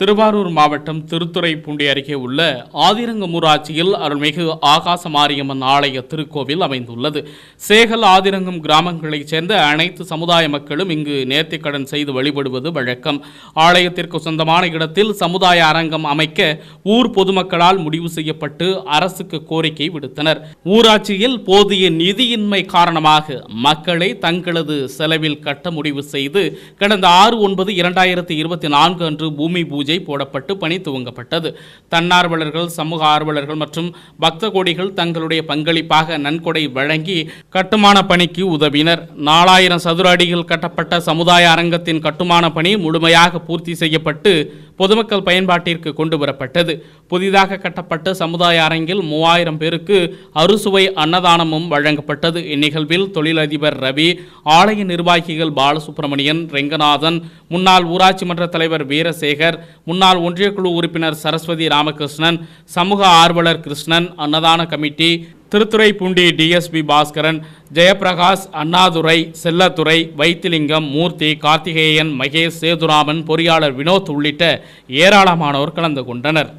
திருவாரூர் மாவட்டம் திருத்துறைப்பூண்டி அருகே உள்ள ஆதிரங்கம் ஊராட்சியில் அருள்மிகு ஆகாச மாரியம்மன் ஆலய திருக்கோவில் அமைந்துள்ளது. சேகல் ஆதிரங்கம் கிராமங்களைச் சேர்ந்த அனைத்து சமுதாய மக்களும் இங்கு நேர்த்திக்கடன் செய்து வழிபடுவது வழக்கம். ஆலயத்திற்கு சொந்தமான இடத்தில் சமுதாய அரங்கம் அமைக்க ஊர் பொதுமக்களால் முடிவு செய்யப்பட்டு அரசுக்கு கோரிக்கை விடுத்தனர். ஊராட்சியில் போதிய நிதியின்மை காரணமாக மக்களை தங்களது செலவில் கட்ட முடிவு செய்து கடந்த ஆறு ஒன்பது இரண்டாயிரத்தி இருபத்தி நான்கு அன்று பூமி பூஜை போடப்பட்டு பணி துவங்கப்பட்டது. தன்னார்வலர்கள் சமூக ஆர்வலர்கள் மற்றும் பக்த கோடிகள் தங்களுடைய பங்களிப்பாக நன்கொடை வழங்கி கட்டுமான பணிக்கு உதவினர். நாலாயிரம் சதுர அடிகள் கட்டப்பட்ட சமுதாய அரங்கத்தின் கட்டுமான பணி முழுமையாக பூர்த்தி செய்யப்பட்டு பொதுமக்கள் பயன்பாட்டிற்கு கொண்டு வரப்பட்டது. புதிதாக கட்டப்பட்ட சமுதாய அரங்கில் மூவாயிரம் பேருக்கு அறுசுவை அன்னதானமும் வழங்கப்பட்டது. இந்நிகழ்வில் தொழிலதிபர் ரவி ஆலய நிர்வாகிகள் பாலசுப்ரமணியன் ரெங்கநாதன் முன்னாள் ஊராட்சி மன்ற தலைவர் வீரசேகர் முன்னாள் ஒன்றியக்குழு உறுப்பினர் சரஸ்வதி ராமகிருஷ்ணன் சமூக ஆர்வலர் கிருஷ்ணன் அன்னதான கமிட்டி திருத்துறைப்பூண்டி டிஎஸ்பி பாஸ்கரன் ஜெயபிரகாஷ் அண்ணாதுரை செல்லத்துறை வைத்திலிங்கம் மூர்த்தி கார்த்திகேயன் மகேஷ் சேதுராமன் பொறியாளர் வினோத் உள்ளிட்ட ஏராளமானோர் கலந்து கொண்டனர்.